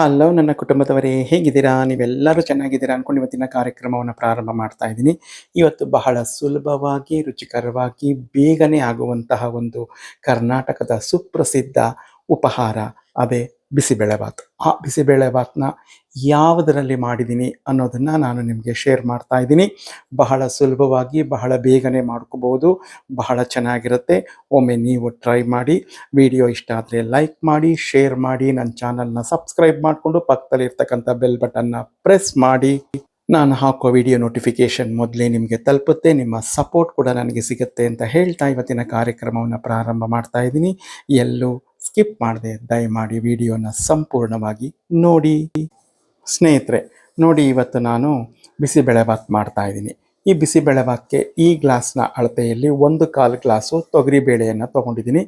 Hello ನನ್ನ ಕುಟುಂಬದವರೇ, ಹೇಗಿದ್ದೀರಾ? ನೀವೆಲ್ಲರೂ ಚೆನ್ನಾಗಿದ್ದೀರಾ ಅಂದ್ಕೊಂಡು ಇವತ್ತಿನ ಕಾರ್ಯಕ್ರಮವನ್ನು ಪ್ರಾರಂಭ ಮಾಡ್ತಾ ಇದ್ದೀನಿ. ಇವತ್ತು ಬಹಳ ಸುಲಭವಾಗಿ, ರುಚಿಕರವಾಗಿ, ಬೇಗನೆ ಆಗುವಂತಹ ಒಂದು ಕರ್ನಾಟಕದ ಸುಪ್ರಸಿದ್ಧ ಉಪಹಾರ. ಅದೇ ಬಿಸಿಬೇಳೆಭಾತ್. ಆ ಬಿಸಿಬೇಳೆಭಾತ್ನ ಯಾವುದರಲ್ಲಿ ಮಾಡಿದ್ದೀನಿ ಅನ್ನೋದನ್ನು ನಾನು ನಿಮಗೆ ಶೇರ್ ಮಾಡ್ತಾ ಇದ್ದೀನಿ. ಬಹಳ ಸುಲಭವಾಗಿ, ಬಹಳ ಬೇಗನೆ ಮಾಡ್ಕೋಬೋದು. ಬಹಳ ಚೆನ್ನಾಗಿರುತ್ತೆ. ಒಮ್ಮೆ ನೀವು ಟ್ರೈ ಮಾಡಿ ವಿಡಿಯೋ ಇಷ್ಟ ಆದರೆ ಲೈಕ್ ಮಾಡಿ ಶೇರ್ ಮಾಡಿ ನನ್ನ ಚಾನಲ್ನ ಸಬ್ಸ್ಕ್ರೈಬ್ ಮಾಡಿಕೊಂಡು ಪಕ್ಕದಲ್ಲಿ ಇರ್ತಕ್ಕಂಥ ಬೆಲ್ ಬಟನ್ನ ಪ್ರೆಸ್ ಮಾಡಿ. ನಾನು ಹಾಕೋ ವಿಡಿಯೋ ನೋಟಿಫಿಕೇಷನ್ ಮೊದಲೇ ನಿಮಗೆ ತಲುಪುತ್ತೆ. ನಿಮ್ಮ ಸಪೋರ್ಟ್ ಕೂಡ ನನಗೆ ಸಿಗುತ್ತೆ ಅಂತ ಹೇಳ್ತಾ ಇವತ್ತಿನ ಕಾರ್ಯಕ್ರಮವನ್ನು ಪ್ರಾರಂಭ ಮಾಡ್ತಾ ಇದ್ದೀನಿ. ಎಲ್ಲೂ ಸ್ಕಿಪ್ ಮಾಡದೆ ದಯಮಾಡಿ ವಿಡಿಯೋನ ಸಂಪೂರ್ಣವಾಗಿ ನೋಡಿ. ಸ್ನೇಹಿತರೆ, ನೋಡಿ ಇವತ್ತು ನಾನು ಬಿಸಿಬೇಳೆಭಾತ್ ಮಾಡ್ತಾ ಇದ್ದೀನಿ. ಈ ಬಿಸಿಬೇಳೆಭಾತ್ಗೆ ಈ ಗ್ಲಾಸ್ನ ಅಳತೆಯಲ್ಲಿ ಒಂದು ಕಾಲು ಗ್ಲಾಸು ತೊಗರಿಬೇಳೆಯನ್ನು ತೊಗೊಂಡಿದ್ದೀನಿ.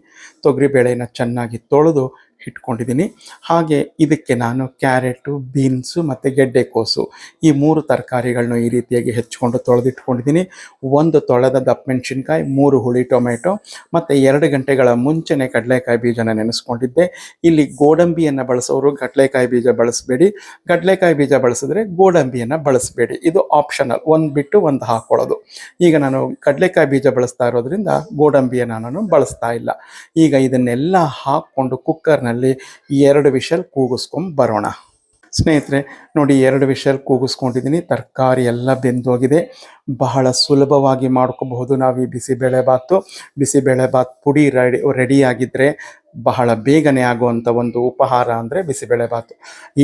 ತೊಗರಿಬೇಳೆಯನ್ನು ಚೆನ್ನಾಗಿ ತೊಳೆದು ಇಟ್ಕೊಂಡಿದ್ದೀನಿ. ಹಾಗೆ ಇದಕ್ಕೆ ನಾನು ಕ್ಯಾರೆಟು, ಬೀನ್ಸು ಮತ್ತು ಗೆಡ್ಡೆಕೋಸು ಈ ಮೂರು ತರಕಾರಿಗಳನ್ನು ಈ ರೀತಿಯಾಗಿ ಹೆಚ್ಚಿಕೊಂಡು ತೊಳೆದಿಟ್ಕೊಂಡಿದ್ದೀನಿ. ಒಂದು ತೊಳೆದ ದಪ್ಪ ಮೆಣಸಿನ್ಕಾಯಿ, ಮೂರು ಹುಳಿ ಟೊಮೆಟೊ ಮತ್ತು ಎರಡು ಗಂಟೆಗಳ ಮುಂಚೆನೇ ಕಡಲೆಕಾಯಿ ಬೀಜನ ನೆನೆಸ್ಕೊಂಡಿದ್ದೆ. ಇಲ್ಲಿ ಗೋಡಂಬಿಯನ್ನು ಬಳಸೋರು ಕಡಲೆಕಾಯಿ ಬೀಜ ಬಳಸಬೇಡಿ. ಕಡಲೆಕಾಯಿ ಬೀಜ ಬಳಸಿದ್ರೆ ಗೋಡಂಬಿಯನ್ನು ಬಳಸಬೇಡಿ. ಇದು ಆಪ್ಷನಲ್ ಒಂದು ಬಿಟ್ಟು ಒಂದು ಹಾಕ್ಕೊಳ್ಳೋದು ಈಗ ನಾನು ಕಡಲೆಕಾಯಿ ಬೀಜ ಬಳಸ್ತಾ ಇರೋದ್ರಿಂದ ಗೋಡಂಬಿಯನ್ನು ನಾನು ಬಳಸ್ತಾ ಇಲ್ಲ. ಈಗ ಇದನ್ನೆಲ್ಲ ಹಾಕ್ಕೊಂಡು ಕುಕ್ಕರ್ನಲ್ಲಿ ಎರಡು ವಿಷಲ್ ಕೂಗಿಸ್ಕೊಂಡ್ ಬರೋಣ. ಸ್ನೇಹಿತರೆ, ನೋಡಿ ಎರಡು ವಿಷಲ್ ಕೂಗಿಸ್ಕೊಂಡಿದ್ದೀನಿ. ತರಕಾರಿ ಎಲ್ಲ ಬೆಂದೋಗಿದೆ. ಬಹಳ ಸುಲಭವಾಗಿ ಮಾಡ್ಕೋಬಹುದು ನಾವು ಈ ಬಿಸಿಬೇಳೆಭಾತು ಬಿಸಿಬೇಳೆಭಾತ್ ಪುಡಿ ರೆಡಿ ರೆಡಿಯಾಗಿದ್ದರೆ ಬಹಳ ಬೇಗನೆ ಆಗುವಂಥ ಒಂದು ಉಪಹಾರ ಅಂದರೆ ಬಿಸಿಬೇಳೆಬಾತು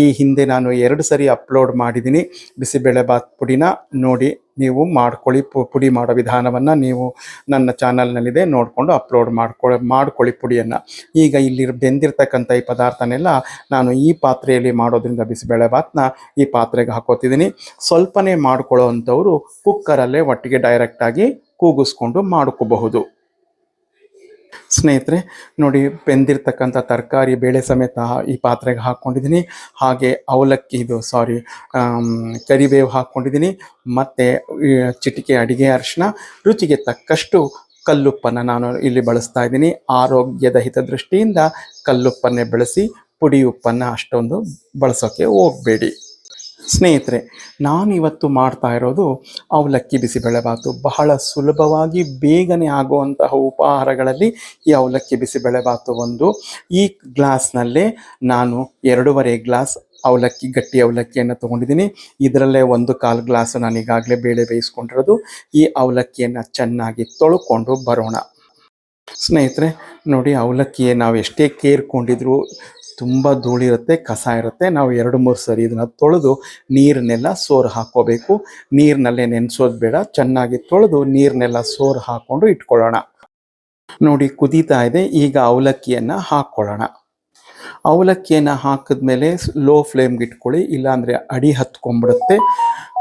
ಈ ಹಿಂದೆ ನಾನು ಎರಡು ಸರಿ ಅಪ್ಲೋಡ್ ಮಾಡಿದ್ದೀನಿ ಬಿಸಿಬೇಳೆಬಾತ್ ಪುಡಿನ ನೋಡಿ ನೀವು ಮಾಡ್ಕೊಳ್ಳಿ. ಪುಡಿ ಮಾಡೋ ವಿಧಾನವನ್ನು ನೀವು ನನ್ನ ಚಾನಲ್ನಲ್ಲಿದೆ ನೋಡಿಕೊಂಡು ಅಪ್ಲೋಡ್ ಮಾಡ್ಕೊಳ್ಳಿ ಮಾಡ್ಕೊಳ್ಳಿ ಪುಡಿಯನ್ನು. ಈಗ ಇಲ್ಲಿ ಬೆಂದಿರ್ತಕ್ಕಂಥ ಈ ಪದಾರ್ಥನೆಲ್ಲ ನಾನು ಈ ಪಾತ್ರೆಯಲ್ಲಿ ಮಾಡೋದ್ರಿಂದ ಬಿಸಿಬೇಳೆಬಾತನ್ನ ಈ ಪಾತ್ರೆಗೆ ಹಾಕೋತಿದ್ದೀನಿ ಸ್ವಲ್ಪನೇ ಮಾಡ್ಕೊಳ್ಳೋ ಅಂಥವರು ಕುಕ್ಕರಲ್ಲೇ ಒಟ್ಟಿಗೆ ಡೈರೆಕ್ಟಾಗಿ ಕೂಗಿಸ್ಕೊಂಡು ಮಾಡ್ಕೋಬಹುದು. ಸ್ನೇಹಿತರೆ, ನೋಡಿ ಬೆಂದಿರ್ತಕ್ಕಂಥ ತರಕಾರಿ ಬೇಳೆ ಸಮೇತ ಈ ಪಾತ್ರೆಗೆ ಹಾಕ್ಕೊಂಡಿದ್ದೀನಿ. ಹಾಗೆ ಅವಲಕ್ಕಿ ಇದು ಸಾರಿ ಕರಿಬೇವು ಹಾಕ್ಕೊಂಡಿದ್ದೀನಿ. ಮತ್ತು ಚಿಟಿಕೆ ಅಡಿಗೆ ಅರಿಶಿನ, ರುಚಿಗೆ ತಕ್ಕಷ್ಟು ಕಲ್ಲುಪ್ಪನ್ನು ನಾನು ಇಲ್ಲಿ ಬಳಸ್ತಾ ಇದ್ದೀನಿ. ಆರೋಗ್ಯದ ಹಿತದೃಷ್ಟಿಯಿಂದ ಕಲ್ಲುಪ್ಪನ್ನೇ ಬಳಸಿ, ಪುಡಿ ಉಪ್ಪನ್ನು ಅಷ್ಟೊಂದು ಬಳಸೋಕ್ಕೆ ಹೋಗಬೇಡಿ. ಸ್ನೇಹಿತರೆ ನಾನು ಇವತ್ತು ಮಾಡ್ತಾ ಇರೋದು ಅವಲಕ್ಕಿ ಬಿಸಿಬೇಳೆಬಾತು ಬಹಳ ಸುಲಭವಾಗಿ ಬೇಗನೆ ಆಗುವಂತಹ ಉಪಹಾರಗಳಲ್ಲಿ ಈ ಅವಲಕ್ಕಿ ಬಿಸಿಬೇಳೆಬಾತು ಒಂದು. ಈ ಗ್ಲಾಸ್ನಲ್ಲೇ ನಾನು ಎರಡೂವರೆ ಗ್ಲಾಸ್ ಅವಲಕ್ಕಿ, ಗಟ್ಟಿ ಅವಲಕ್ಕಿಯನ್ನು ತೊಗೊಂಡಿದ್ದೀನಿ. ಇದರಲ್ಲೇ ಒಂದು ಕಾಲು ಗ್ಲಾಸ್ ನಾನು ಈಗಾಗಲೇ ಬೇಳೆ ಬೇಯಿಸ್ಕೊಂಡಿರೋದು. ಈ ಅವಲಕ್ಕಿಯನ್ನು ಚೆನ್ನಾಗಿ ತೊಳ್ಕೊಂಡು ಬರೋಣ. ಸ್ನೇಹಿತರೆ, ನೋಡಿ ಅವಲಕ್ಕಿ ನಾವು ಎಷ್ಟೇ ಕೇರ್ಕೊಂಡಿದ್ರು ತುಂಬ ಧೂಳಿರುತ್ತೆ ಕಸ ಇರುತ್ತೆ. ನಾವು ಎರಡು, ಮೂರು ಸರಿ ಇದನ್ನು ತೊಳೆದು ನೀರನ್ನೆಲ್ಲ ಸೋರು ಹಾಕೋಬೇಕು ನೀರಿನಲ್ಲೇ ನೆನೆಸೋದು ಬೇಡ, ಚೆನ್ನಾಗಿ ತೊಳೆದು ನೀರನ್ನೆಲ್ಲ ಸೋರು ಹಾಕ್ಕೊಂಡು ಇಟ್ಕೊಳ್ಳೋಣ. ನೋಡಿ, ಕುದೀತಾ ಇದೆ. ಈಗ ಅವಲಕ್ಕಿಯನ್ನು ಹಾಕ್ಕೊಳ್ಳೋಣ. ಅವಲಕ್ಕಿಯನ್ನು ಹಾಕಿದ್ಮೇಲೆ ಲೋ ಫ್ಲೇಮ್ಗೆ ಇಟ್ಕೊಳ್ಳಿ, ಇಲ್ಲಾಂದರೆ ಅಡಿ ಹತ್ಕೊಂಡ್ಬಿಡುತ್ತೆ.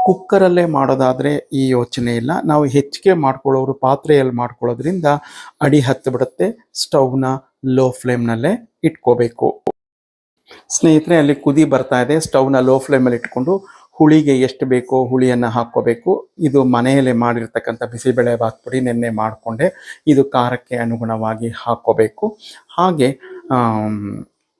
ಕುಕ್ಕರಲ್ಲೇ ಮಾಡೋದಾದರೆ ಈ ಯೋಚನೆ ಇಲ್ಲ. ನಾವು ಹೆಚ್ಚಿಗೆ ಮಾಡ್ಕೊಳ್ಳೋರು ಪಾತ್ರೆಯಲ್ಲಿ ಮಾಡ್ಕೊಳ್ಳೋದ್ರಿಂದ ಅಡಿ ಹತ್ತು ಬಿಡುತ್ತೆ ಸ್ಟವ್ನ ಲೋ ಫ್ಲೇಮ್ನಲ್ಲೇ ಇಟ್ಕೋಬೇಕು. ಸ್ನೇಹಿತರೆ, ಅಲ್ಲಿ ಕುದಿ ಬರ್ತಾ ಇದೆ. ಸ್ಟೌವ್ನ ಲೋ ಫ್ಲೇಮಲ್ಲಿ ಇಟ್ಕೊಂಡು ಹುಳಿಗೆ ಎಷ್ಟು ಬೇಕೋ ಹುಳಿಯನ್ನು ಹಾಕ್ಕೋಬೇಕು. ಇದು ಮನೆಯಲ್ಲೇ ಮಾಡಿರ್ತಕ್ಕಂಥ ಬಿಸಿಬೇಳೆ ಬಾತ್ ಪುಡಿ ನೆನ್ನೆ ಮಾಡಿಕೊಂಡೆ. ಇದು ಖಾರಕ್ಕೆ ಅನುಗುಣವಾಗಿ ಹಾಕ್ಕೋಬೇಕು. ಹಾಗೆ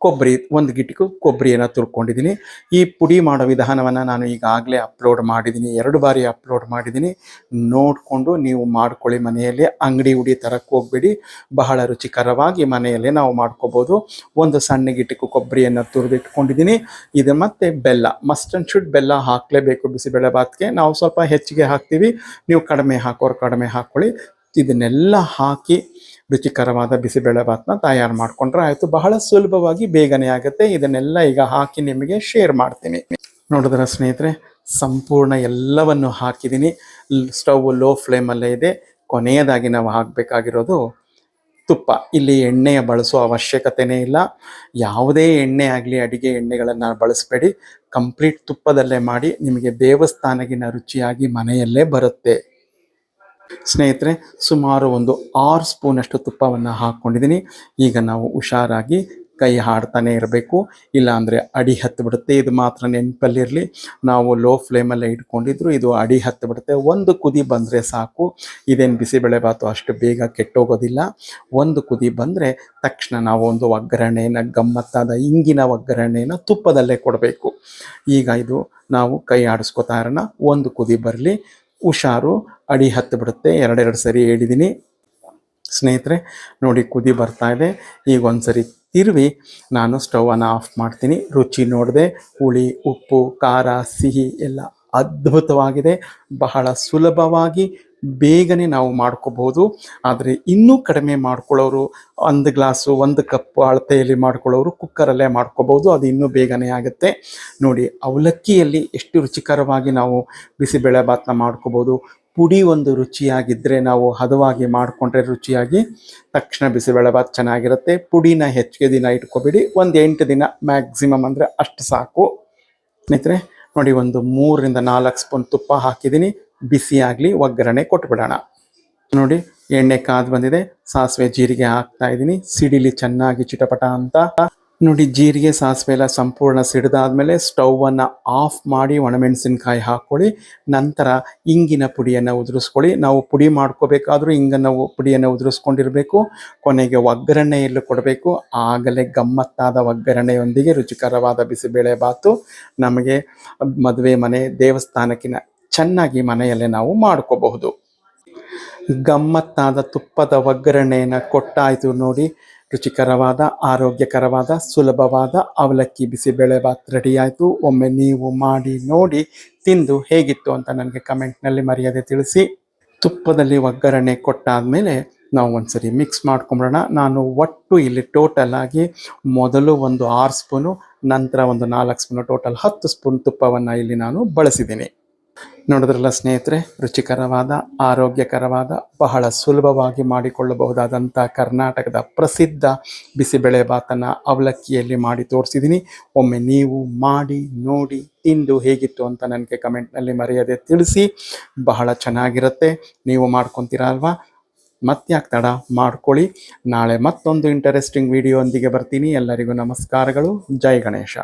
ಕೊಬ್ಬರಿ, ಒಂದು ಗಿಟಿಕು ಕೊಬ್ಬರಿಯನ್ನು ತುರ್ಕೊಂಡಿದ್ದೀನಿ. ಈ ಪುಡಿ ಮಾಡೋ ವಿಧಾನವನ್ನು ನಾನು ಈಗಾಗಲೇ ಅಪ್ಲೋಡ್ ಮಾಡಿದ್ದೀನಿ. ಎರಡು ಬಾರಿ ಅಪ್ಲೋಡ್ ಮಾಡಿದ್ದೀನಿ. ನೋಡಿಕೊಂಡು ನೀವು ಮಾಡ್ಕೊಳ್ಳಿ ಮನೆಯಲ್ಲಿ. ಅಂಗಡಿ ಉಡಿ ತರಕ್ಕೆ ಹೋಗ್ಬೇಡಿ. ಬಹಳ ರುಚಿಕರವಾಗಿ ಮನೆಯಲ್ಲೇ ನಾವು ಮಾಡ್ಕೋಬೋದು. ಒಂದು ಸಣ್ಣ ಗಿಟಿಕು ಕೊಬ್ಬರಿಯನ್ನು ತುರಿದಿಟ್ಕೊಂಡಿದ್ದೀನಿ. ಇದು ಮತ್ತು ಬೆಲ್ಲ. ಮಸ್ಟ್ ಆ್ಯಂಡ್ ಶುಡ್ ಬೆಲ್ಲ ಹಾಕಲೇಬೇಕು ಬಿಸಿಬೇಳೆ ಭಾತ್ಗೆ ನಾವು ಸ್ವಲ್ಪ ಹೆಚ್ಚಿಗೆ ಹಾಕ್ತೀವಿ. ನೀವು ಕಡಿಮೆ ಹಾಕೋರು ಕಡಿಮೆ ಹಾಕ್ಕೊಳ್ಳಿ ಇದನ್ನೆಲ್ಲ ಹಾಕಿ ರುಚಿಕರವಾದ ಬಿಸಿಬೇಳೆ ಭಾತ್ನ ತಯಾರು ಮಾಡಿಕೊಂಡ್ರೆ ಆಯಿತು. ಬಹಳ ಸುಲಭವಾಗಿ ಬೇಗನೆ ಆಗುತ್ತೆ. ಇದನ್ನೆಲ್ಲ ಈಗ ಹಾಕಿ ನಿಮಗೆ ಶೇರ್ ಮಾಡ್ತೀನಿ. ನೋಡಿದ್ರೆ ಸ್ನೇಹಿತರೆ, ಸಂಪೂರ್ಣ ಎಲ್ಲವನ್ನು ಹಾಕಿದ್ದೀನಿ. ಸ್ಟವ್ ಲೋ ಫ್ಲೇಮಲ್ಲೇ ಇದೆ. ಕೊನೆಯದಾಗಿ ನಾವು ಹಾಕಬೇಕಾಗಿರೋದು ತುಪ್ಪ. ಇಲ್ಲಿ ಎಣ್ಣೆಯ ಬಳಸುವ ಅವಶ್ಯಕತೆನೇ ಇಲ್ಲ. ಯಾವುದೇ ಎಣ್ಣೆ ಆಗಲಿ, ಅಡುಗೆ ಎಣ್ಣೆಗಳನ್ನು ಬಳಸಬೇಡಿ. ಕಂಪ್ಲೀಟ್ ತುಪ್ಪದಲ್ಲೇ ಮಾಡಿ ನಿಮಗೆ ದೇವಸ್ಥಾನಗಿನ ರುಚಿಯಾಗಿ ಮನೆಯಲ್ಲೇ ಬರುತ್ತೆ. ಸ್ನೇಹಿತರೆ, ಸುಮಾರು ಒಂದು ಆರು ಸ್ಪೂನಷ್ಟು ತುಪ್ಪವನ್ನು ಹಾಕ್ಕೊಂಡಿದ್ದೀನಿ. ಈಗ ನಾವು ಹುಷಾರಾಗಿ ಕೈ ಹಾಡ್ತಾನೆ ಇರಬೇಕು. ಇಲ್ಲಾಂದರೆ ಅಡಿ ಹತ್ತು ಬಿಡುತ್ತೆ ಇದು ಮಾತ್ರ ನೆನಪಲ್ಲಿರಲಿ. ನಾವು ಲೋ ಫ್ಲೇಮಲ್ಲೇ ಇಟ್ಕೊಂಡಿದ್ರು, ಇದು ಅಡಿ ಹತ್ತು ಬಿಡುತ್ತೆ ಒಂದು ಕುದಿ ಬಂದರೆ ಸಾಕು. ಇದೇನು ಬಿಸಿಬೇಳೆಬಾತು ಅಷ್ಟು ಬೇಗ ಕೆಟ್ಟೋಗೋದಿಲ್ಲ. ಒಂದು ಕುದಿ ಬಂದರೆ ತಕ್ಷಣ ನಾವು ಒಂದು ಒಗ್ಗರಣೆನ, ಗಮ್ಮತ್ತಾದ ಇಂಗಿನ ಒಗ್ಗರಣೆನ ತುಪ್ಪದಲ್ಲೇ ಕೊಡಬೇಕು. ಈಗ ಇದು ನಾವು ಕೈ ಆಡಿಸ್ಕೊತಾ ಇರೋಣ. ಒಂದು ಕುದಿ ಬರಲಿ. ಹುಷಾರು, ಅಡಿ ಹತ್ತು ಬಿಡುತ್ತೆ. ಎರಡೆರಡು ಸರಿ ಹೇಳಿದ್ದೀನಿ ಸ್ನೇಹಿತರೆ, ನೋಡಿ ಕುದಿ ಬರ್ತಾ ಇದೆ. ಈಗ ಒಂದ್ಸರಿ ತಿರುವಿ. ನಾನು ಸ್ಟವನ್ನು ಆಫ್ ಮಾಡ್ತೀನಿ. ರುಚಿ ನೋಡಿದೆ, ಹುಳಿ, ಉಪ್ಪು, ಖಾರ, ಸಿಹಿ ಎಲ್ಲ ಅದ್ಭುತವಾಗಿದೆ. ಬಹಳ ಸುಲಭವಾಗಿ ಬೇಗನೆ ನಾವು ಮಾಡ್ಕೋಬಹುದು. ಆದರೆ ಇನ್ನೂ ಕಡಿಮೆ ಮಾಡ್ಕೊಳ್ಳೋರು ಒಂದು ಗ್ಲಾಸು, ಒಂದು ಕಪ್ ಅಳತೆಯಲ್ಲಿ ಮಾಡ್ಕೊಳ್ಳೋರು ಕುಕ್ಕರಲ್ಲೇ ಮಾಡ್ಕೋಬಹುದು. ಅದು ಇನ್ನೂ ಬೇಗನೆ ಆಗುತ್ತೆ. ನೋಡಿ, ಅವಲಕ್ಕಿಯಲ್ಲಿ ಎಷ್ಟು ರುಚಿಕರವಾಗಿ ನಾವು ಬಿಸಿಬೇಳೆ ಭಾತನ ಮಾಡ್ಕೋಬೋದು ಪುಡಿ ಒಂದು ರುಚಿಯಾಗಿದ್ದರೆ ನಾವು ಹದವಾಗಿ ಮಾಡಿಕೊಂಡ್ರೆ ರುಚಿಯಾಗಿ ತಕ್ಷಣ ಬಿಸಿಬೇಳೆ ಭಾತ್ ಚೆನ್ನಾಗಿರುತ್ತೆ. ಪುಡಿನ ಹೆಚ್ಚಿಗೆ ದಿನ ಇಟ್ಕೋಬೇಡಿ. ಒಂದು ಎಂಟು ದಿನ ಮ್ಯಾಕ್ಸಿಮಮ್ ಅಂದರೆ ಅಷ್ಟು ಸಾಕು. ಸ್ನೇಹಿತರೆ, ನೋಡಿ, ಒಂದು ಮೂರರಿಂದ ನಾಲ್ಕು ಸ್ಪೂನ್ ತುಪ್ಪ ಹಾಕಿದ್ದೀನಿ. ಬಿಸಿ ಆಗಲಿ ಒಗ್ಗರಣೆ ಕೊಟ್ಬಿಡೋಣ. ನೋಡಿ, ಎಣ್ಣೆ ಕಾದು ಬಂದಿದೆ. ಸಾಸಿವೆ ಜೀರಿಗೆ ಹಾಕ್ತಾ ಇದ್ದೀನಿ. ಸಿಡಿಲಿ ಚೆನ್ನಾಗಿ ಚಿಟಪಟ ಅಂತ. ನೋಡಿ, ಜೀರಿಗೆ, ಸಾಸಿವೆ ಎಲ್ಲ ಸಂಪೂರ್ಣ ಸಿಡಿದಾದ್ಮೇಲೆ ಸ್ಟೌವನ್ನು ಆಫ್ ಮಾಡಿ ಒಣಮೆಣಸಿನ್ಕಾಯಿ ಹಾಕ್ಕೊಳ್ಳಿ. ನಂತರ ಇಂಗಿನ ಪುಡಿಯನ್ನು ಉದುರಿಸ್ಕೊಳ್ಳಿ. ನಾವು ಪುಡಿ ಮಾಡ್ಕೋಬೇಕಾದ್ರೂ ಇಂಗನ್ನು ಪುಡಿಯನ್ನು ಉದುರಿಸ್ಕೊಂಡಿರಬೇಕು. ಕೊನೆಗೆ ಒಗ್ಗರಣೆಯಲ್ಲೂ ಕೊಡಬೇಕು. ಆಗಲೇ ಗಮ್ಮತ್ತಾದ ಒಗ್ಗರಣೆಯೊಂದಿಗೆ ರುಚಿಕರವಾದ ಬಿಸಿಬೇಳೆ ಬಾತು ನಮಗೆ ಮದುವೆ ಮನೆ ದೇವಸ್ಥಾನಕ್ಕಿಂತ ಚೆನ್ನಾಗಿ ಮನೆಯಲ್ಲೇ ನಾವು ಮಾಡ್ಕೋಬಹುದು. ಗಮ್ಮತ್ತಾದ ತುಪ್ಪದ ಒಗ್ಗರಣೆಯನ್ನು ಕೊಟ್ಟಾಯಿತು ನೋಡಿ. ರುಚಿಕರವಾದ, ಆರೋಗ್ಯಕರವಾದ, ಸುಲಭವಾದ ಅವಲಕ್ಕಿ ಬಿಸಿಬೇಳೆಬಾತ್ ರೆಡಿ ರೆಡಿಯಾಯಿತು. ಒಮ್ಮೆ ನೀವು ಮಾಡಿ ನೋಡಿ ತಿಂದು ಹೇಗಿತ್ತು ಅಂತ ನನಗೆ ಕಮೆಂಟ್ನಲ್ಲಿ ಮರ್ಯಾದೆ ತಿಳಿಸಿ. ತುಪ್ಪದಲ್ಲಿ ಒಗ್ಗರಣೆ ಕೊಟ್ಟಾದಮೇಲೆ ನಾವು ಒಂದ್ಸರಿ ಮಿಕ್ಸ್ ಮಾಡ್ಕೊಂಬಿಡೋಣ. ನಾನು ಒಟ್ಟು ಇಲ್ಲಿ ಟೋಟಲ್ ಆಗಿ ಮೊದಲು ಒಂದು ಆರು ಸ್ಪೂನು ನಂತರ ಒಂದು ನಾಲ್ಕು ಸ್ಪೂನು ಟೋಟಲ್ ಹತ್ತು ಸ್ಪೂನ್ ತುಪ್ಪವನ್ನು ಇಲ್ಲಿ ನಾನು ಬಳಸಿದ್ದೀನಿ. ನೋಡಿದ್ರಲ್ಲ ಸ್ನೇಹಿತರೆ, ರುಚಿಕರವಾದ, ಆರೋಗ್ಯಕರವಾದ, ಬಹಳ ಸುಲಭವಾಗಿ ಮಾಡಿಕೊಳ್ಳಬಹುದಾದಂಥ ಕರ್ನಾಟಕದ ಪ್ರಸಿದ್ಧ ಬಿಸಿಬೇಳೆ ಭಾತನ್ನು ಅವಲಕ್ಕಿಯಲ್ಲಿ ಮಾಡಿ ತೋರಿಸಿದ್ದೀನಿ. ಒಮ್ಮೆ ನೀವು ಮಾಡಿ, ನೋಡಿ, ತಿಂದು ಹೇಗಿತ್ತು ಅಂತ ನನಗೆ ಕಮೆಂಟ್ನಲ್ಲಿ ಮರೆಯದೆ ತಿಳಿಸಿ. ಬಹಳ ಚೆನ್ನಾಗಿರುತ್ತೆ. ನೀವು ಮಾಡ್ಕೊತೀರಾ ಅಲ್ವಾ? ಮತ್ತ್ಯಾಕೆ ತಡ ಮಾಡ್ಕೊಳ್ಳಿ. ನಾಳೆ ಮತ್ತೊಂದು ಇಂಟರೆಸ್ಟಿಂಗ್ ವಿಡಿಯೋ ಒಂದಿಗೆ ಬರ್ತೀನಿ. ಎಲ್ಲರಿಗೂ ನಮಸ್ಕಾರಗಳು. ಜೈ ಗಣೇಶ.